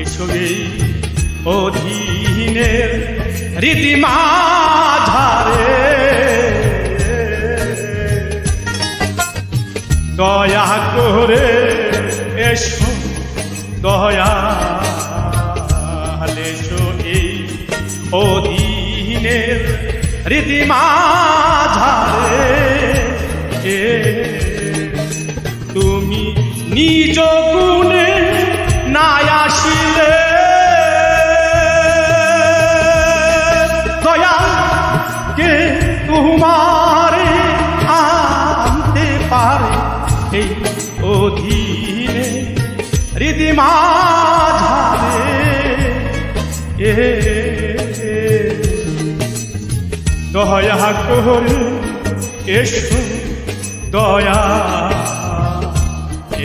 এসবে অধীনের রীতিমাঝারে। দয়া করে এসো, দয়া এসো এই অধীনের রীতিমাঝারে। এ, তুমি নিজ গুণে এ দয়া করে এসো দয়া।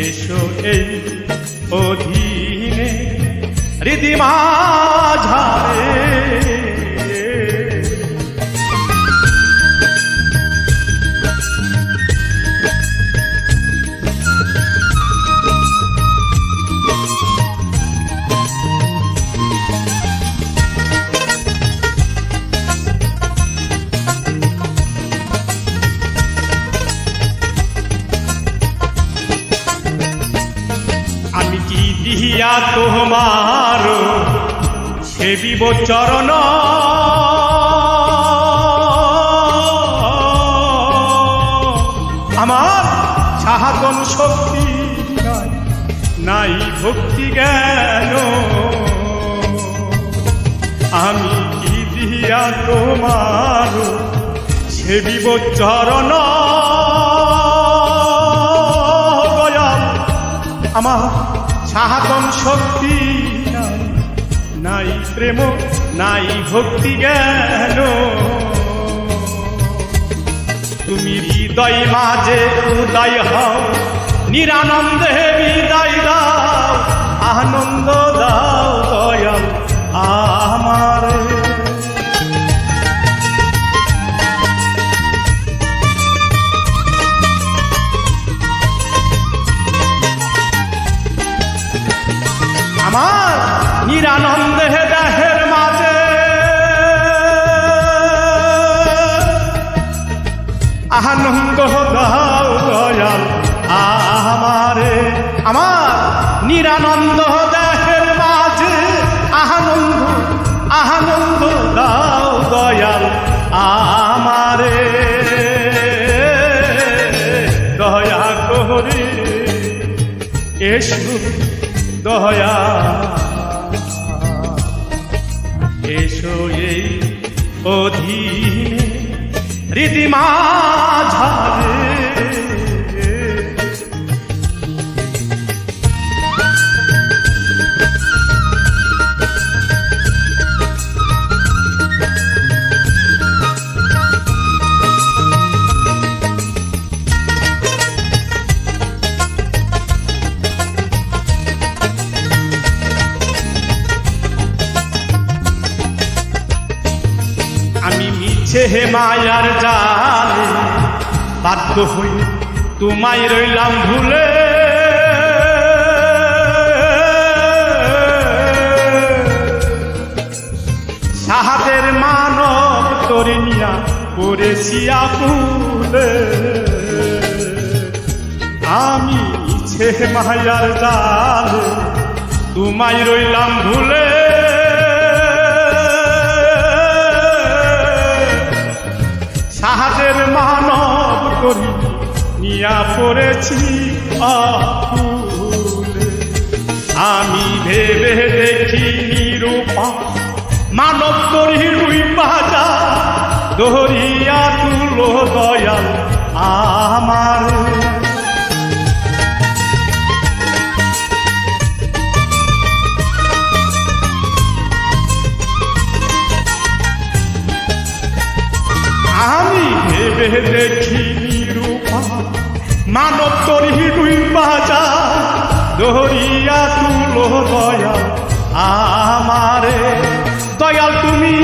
এসো এই অধীনে রীতিমা ঝালে দিহিয়া তোমার সেবিব চরণ। আমার সাহায্য শক্তি নাই নাই ভক্তি জ্ঞান। আমি কি দিয়া তোমার সেবিব চরণ? আমার সাহায্য শক্তি নাই প্রেম, নাই ভক্তি জ্ঞান। তুমি হৃদয় মাঝে উদয় হও, নিরানন্দে বিদায় দাও। আনন্দ দাও দয়াল আমারে আমার নিরানন্দ দেহের মাঝে আনন্দ আনন্দ দাও দয়াল আমারে দয়া করে এসো দয়া। এসো এই অধীনে রীতিমা ঝালে মিছে হে মায়ার জালে, বাধ্য হই তোমায় রইলাম ভুলে। সাহাদের মানব তোরে নিয়া করেছি আপুলে আমি মিছে মায়ার জালে, তোমায় রইলাম ভুলে। সাহায্যের মানব করি, নিয়া পড়েছি আমি ভেবে দেখি নিরূপা মানব করি রুই বাজা দহরিয়া তুলো দয়াল আমার। ভেবে দেখি রূপা, মানব তরি দুই বাজা, দহরিয়া তুলো দয়াল, আমারে দয়াল তুমি।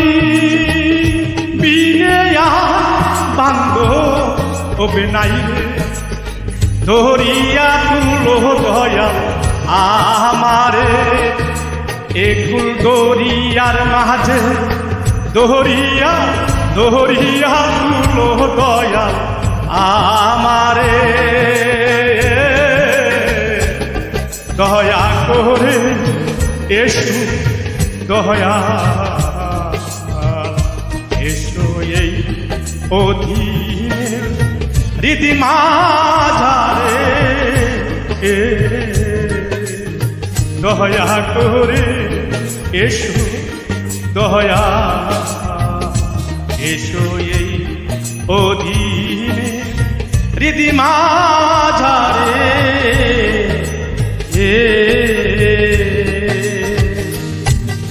বিনেয়া বান্ধ হবে নাই ধরিয়া তুলো দয়াল, আমারে একুল দরিয়ার মাঝে দহরিয়া তুলো দয়া আমারে। দয়া করে এসো, দয়া এসো এই অধীনে রীতি মাঝারে। এ, দয়া করে এসো, দয়া এসো এই অধীনে রীতি মাঝারে